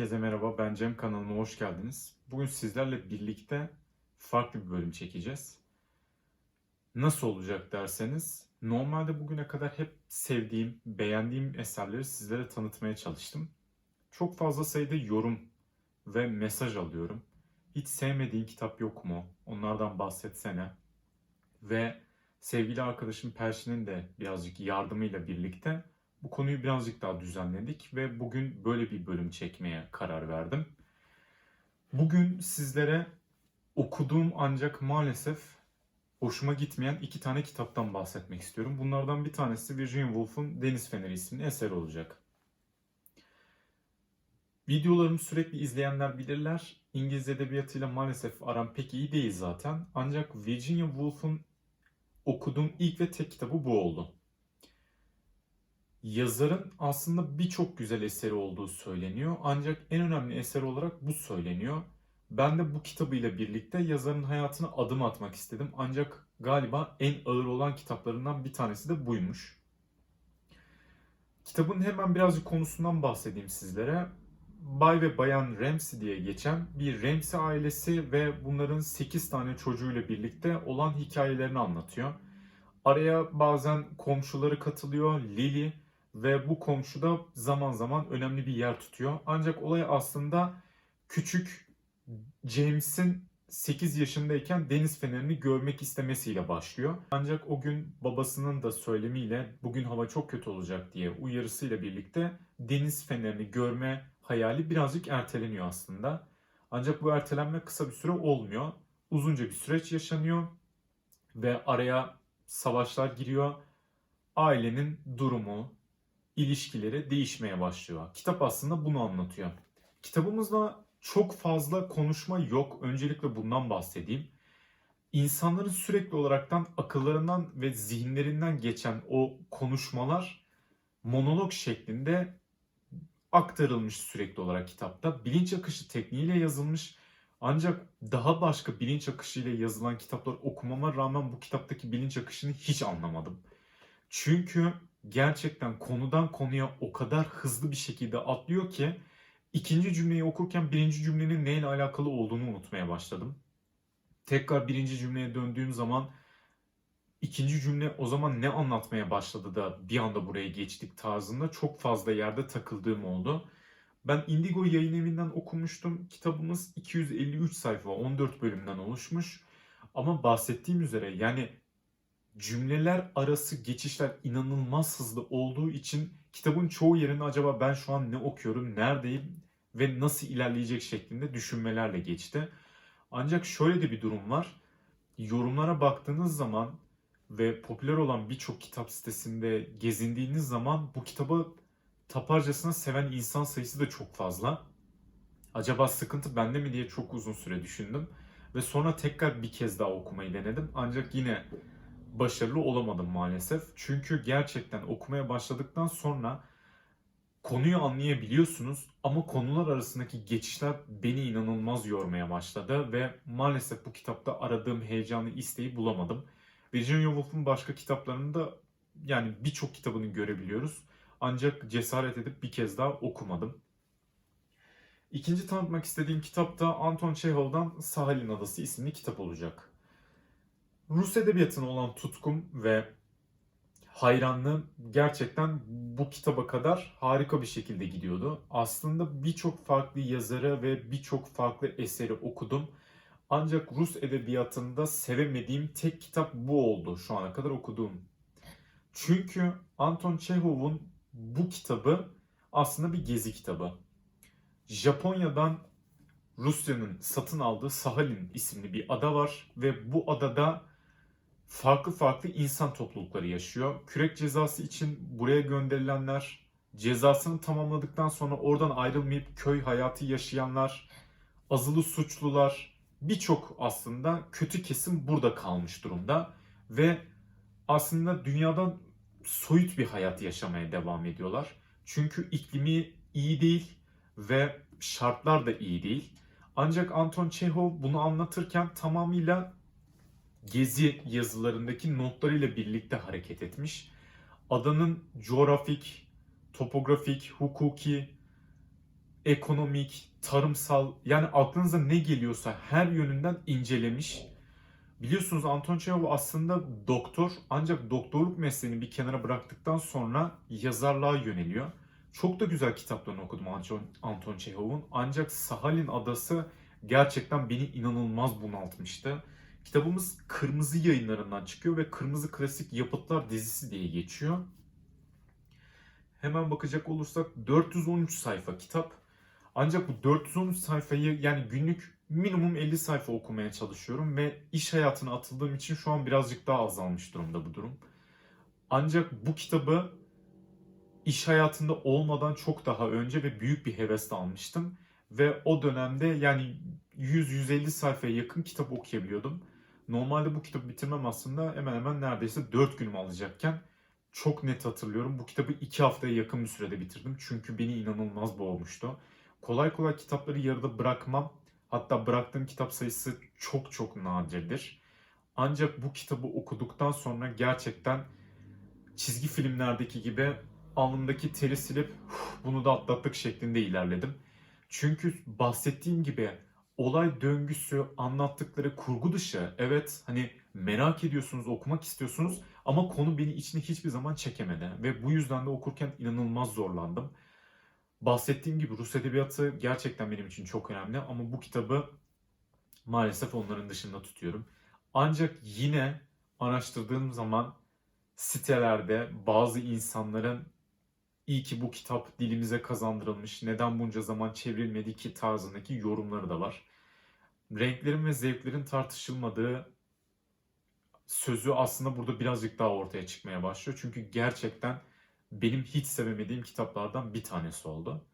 Herkese merhaba, ben Cem kanalıma hoş geldiniz. Bugün sizlerle birlikte farklı bir bölüm çekeceğiz. Nasıl olacak derseniz, normalde bugüne kadar hep sevdiğim, beğendiğim eserleri sizlere tanıtmaya çalıştım. Çok fazla sayıda yorum ve mesaj alıyorum. Hiç sevmediğin kitap yok mu? Onlardan bahsetsene. Ve sevgili arkadaşım Perşin'in de birazcık yardımıyla birlikte bu konuyu birazcık daha düzenledik ve bugün böyle bir bölüm çekmeye karar verdim. Bugün sizlere okuduğum ancak maalesef hoşuma gitmeyen iki tane kitaptan bahsetmek istiyorum. Bunlardan bir tanesi Virginia Woolf'un Deniz Feneri isimli eseri olacak. Videolarımı sürekli izleyenler bilirler. İngiliz edebiyatıyla maalesef aram pek iyi değil zaten. Ancak Virginia Woolf'un okuduğum ilk ve tek kitabı bu oldu yazarın aslında birçok güzel eseri olduğu söyleniyor. Ancak en önemli eser olarak bu söyleniyor. Ben de bu kitabıyla birlikte yazarın hayatına adım atmak istedim. Ancak galiba en ağır olan kitaplarından bir tanesi de buymuş. Kitabın hemen birazcık konusundan bahsedeyim sizlere. Bay ve Bayan Ramsey diye geçen bir Ramsey ailesi ve bunların 8 tane çocuğuyla birlikte olan hikayelerini anlatıyor. Araya bazen komşuları katılıyor. Lily ve bu komşu da zaman zaman önemli bir yer tutuyor. Ancak olay aslında küçük James'in 8 yaşındayken deniz fenerini görmek istemesiyle başlıyor. Ancak o gün babasının da söylemiyle bugün hava çok kötü olacak diye uyarısıyla birlikte deniz fenerini görme hayali birazcık erteleniyor aslında. Ancak bu ertelenme kısa bir süre olmuyor. Uzunca bir süreç yaşanıyor ve araya savaşlar giriyor. Ailenin durumu, ilişkileri değişmeye başlıyor. Kitap aslında bunu anlatıyor. Kitabımızda çok fazla konuşma yok. Öncelikle bundan bahsedeyim. İnsanların sürekli olaraktan akıllarından ve zihinlerinden geçen o konuşmalar monolog şeklinde aktarılmış sürekli olarak kitapta. Bilinç akışı tekniğiyle yazılmış. Ancak daha başka bilinç akışı ile yazılan kitaplar okumama rağmen bu kitaptaki bilinç akışını hiç anlamadım. Çünkü gerçekten konudan konuya o kadar hızlı bir şekilde atlıyor ki ikinci cümleyi okurken birinci cümlenin neyle alakalı olduğunu unutmaya başladım. Tekrar birinci cümleye döndüğüm zaman ikinci cümle o zaman ne anlatmaya başladı da bir anda buraya geçtik tarzında çok fazla yerde takıldığım oldu. Ben Indigo yayın evinden okumuştum. Kitabımız 253 sayfa, 14 bölümden oluşmuş. Ama bahsettiğim üzere yani cümleler arası geçişler inanılmaz hızlı olduğu için kitabın çoğu yerini acaba ben şu an ne okuyorum, neredeyim ve nasıl ilerleyecek şeklinde düşünmelerle geçti. Ancak şöyle de bir durum var. Yorumlara baktığınız zaman ve popüler olan birçok kitap sitesinde gezindiğiniz zaman bu kitabı taparcasına seven insan sayısı da çok fazla. Acaba sıkıntı bende mi diye çok uzun süre düşündüm. Ve sonra tekrar bir kez daha okumayı denedim. Ancak yine başarılı olamadım maalesef. Çünkü gerçekten okumaya başladıktan sonra konuyu anlayabiliyorsunuz ama konular arasındaki geçişler beni inanılmaz yormaya başladı ve maalesef bu kitapta aradığım heyecanı, isteği bulamadım. Virginia Woolf'un başka kitaplarında yani birçok kitabını görebiliyoruz. Ancak cesaret edip bir kez daha okumadım. İkinci tanıtmak istediğim kitap da Anton Chekhov'dan Sahalin Adası isimli kitap olacak. Rus edebiyatına olan tutkum ve hayranlığım gerçekten bu kitaba kadar harika bir şekilde gidiyordu. Aslında birçok farklı yazarı ve birçok farklı eseri okudum. Ancak Rus edebiyatında sevemediğim tek kitap bu oldu şu ana kadar okuduğum. Çünkü Anton Chekhov'un bu kitabı aslında bir gezi kitabı. Japonya'dan Rusya'nın satın aldığı Sahalin isimli bir ada var ve bu adada farklı farklı insan toplulukları yaşıyor. Kürek cezası için buraya gönderilenler, cezasını tamamladıktan sonra oradan ayrılmayıp köy hayatı yaşayanlar, azılı suçlular, birçok aslında kötü kesim burada kalmış durumda ve aslında dünyadan soyut bir hayat yaşamaya devam ediyorlar. Çünkü iklimi iyi değil ve şartlar da iyi değil. Ancak Anton Çehov bunu anlatırken tamamıyla gezi yazılarındaki notlarıyla birlikte hareket etmiş. Adanın coğrafik, topografik, hukuki ekonomik, tarımsal yani aklınıza ne geliyorsa her yönünden incelemiş. Biliyorsunuz Anton Çehov aslında doktor ancak doktorluk mesleğini bir kenara bıraktıktan sonra yazarlığa yöneliyor. Çok da güzel kitaplarını okudum Anton, Anton Çehov'un ancak Sahalin Adası gerçekten beni inanılmaz bunaltmıştı. Kitabımız Kırmızı yayınlarından çıkıyor ve Kırmızı Klasik Yapıtlar dizisi diye geçiyor. Hemen bakacak olursak 413 sayfa kitap. Ancak bu 413 sayfayı yani günlük minimum 50 sayfa okumaya çalışıyorum ve iş hayatına atıldığım için şu an birazcık daha azalmış durumda bu durum. Ancak bu kitabı iş hayatında olmadan çok daha önce ve büyük bir hevesle almıştım. Ve o dönemde yani 100-150 sayfaya yakın kitap okuyabiliyordum. Normalde bu kitabı bitirmem aslında hemen hemen neredeyse 4 günüm alacakken çok net hatırlıyorum. Bu kitabı 2 haftaya yakın bir sürede bitirdim. Çünkü beni inanılmaz boğmuştu. Kolay kolay kitapları yarıda bırakmam. Hatta bıraktığım kitap sayısı çok çok nadirdir. Ancak bu kitabı okuduktan sonra gerçekten çizgi filmlerdeki gibi alnımdaki teri silip "Huh, bunu da atlattık şeklinde ilerledim. Çünkü bahsettiğim gibi olay döngüsü, anlattıkları kurgu dışı. Evet hani merak ediyorsunuz, okumak istiyorsunuz ama konu beni içine hiçbir zaman çekemedi. Ve bu yüzden de okurken inanılmaz zorlandım. Bahsettiğim gibi Rus edebiyatı gerçekten benim için çok önemli ama bu kitabı maalesef onların dışında tutuyorum. Ancak yine araştırdığım zaman sitelerde bazı insanların iyi ki bu kitap dilimize kazandırılmış, neden bunca zaman çevrilmedi ki tarzındaki yorumları da var. Renklerin ve zevklerin tartışılmadığı sözü aslında burada birazcık daha ortaya çıkmaya başlıyor. Çünkü gerçekten benim hiç sevemediğim kitaplardan bir tanesi oldu.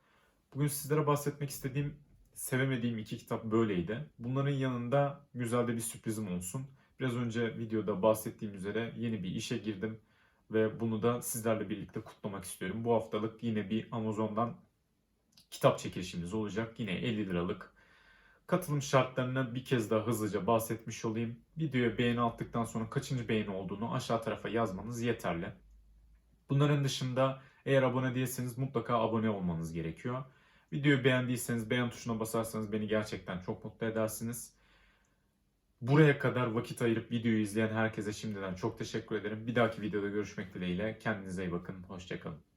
Bugün sizlere bahsetmek istediğim, sevemediğim iki kitap böyleydi. Bunların yanında güzel de bir sürprizim olsun. Biraz önce videoda bahsettiğim üzere yeni bir işe girdim ve bunu da sizlerle birlikte kutlamak istiyorum. Bu haftalık yine bir Amazon'dan kitap çekilişimiz olacak. Yine 50 liralık. Katılım şartlarını bir kez daha hızlıca bahsetmiş olayım. Videoya beğeni attıktan sonra kaçıncı beğeni olduğunu aşağı tarafa yazmanız yeterli. Bunların dışında eğer abone değilseniz mutlaka abone olmanız gerekiyor. Videoyu beğendiyseniz beğen tuşuna basarsanız beni gerçekten çok mutlu edersiniz. Buraya kadar vakit ayırıp videoyu izleyen herkese şimdiden çok teşekkür ederim. Bir dahaki videoda görüşmek dileğiyle. Kendinize iyi bakın. Hoşçakalın.